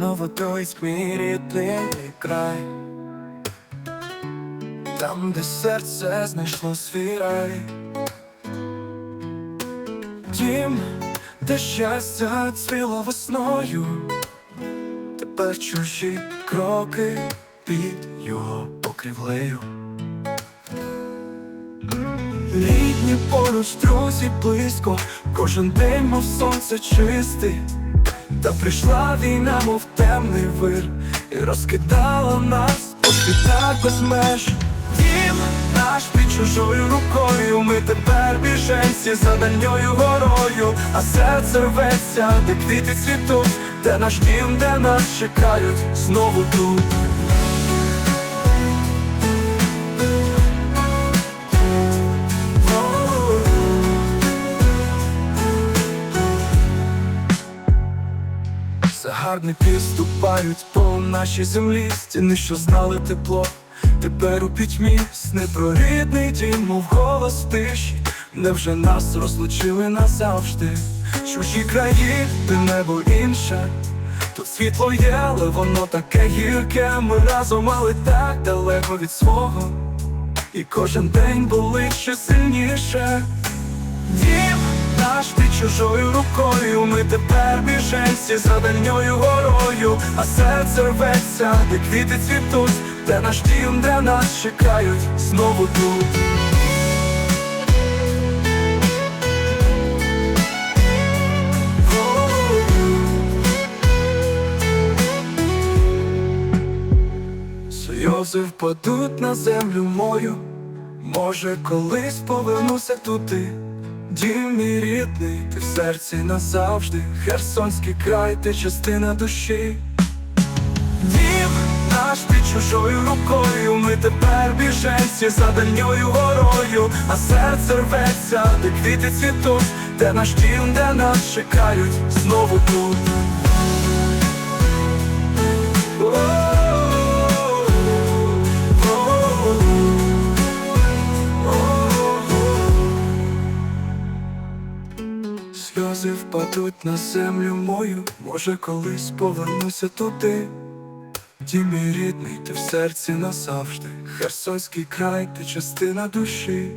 Новодойськ, мій рідний край, там, де серце знайшло свій рай, дім, де щастя цвіло весною, тепер чужі кроки під його покрівлею. Рідні поруч, друзі близько, кожен день, мов сонце чистий. Та прийшла війна, мов темний вир, і розкидала нас по світах без меж. Дім наш під чужою рукою, ми тепер біженці за дальньою горою, а серце рветься, де квіти цвітуть, де наш дім, де нас чекають знову тут. Загарбники ступають по нашій землі, стіни, що знали тепло, тепер у пітьмі. Сни про рідний дім, мов голос тиші, невже нас розлучили назавжди, чужі краї, де небо інше, тут світло є, але воно таке гірке, ми разом, але так далеко від свого, і кожен день болить ще сильніше. Чужою рукою, ми тепер біженці за дальньою горою, а серце рветься, де квіти цвітуть, де наш дім, де нас чекають знову тут. Сльози впадуть на землю мою, може, колись повернуся туди. Дім мій рідний, ти в серці назавжди, Херсонський край, ти частина душі. Дім наш під чужою рукою, ми тепер біженці за дальньою горою, а серце рветься, де квіти цвітуть, де наш дім, де нас чекають знову тут. Сльози впадуть на землю мою, може колись повернуся туди. Дім мій рідний, ти в серці назавжди, Херсонський край, ти частина душі.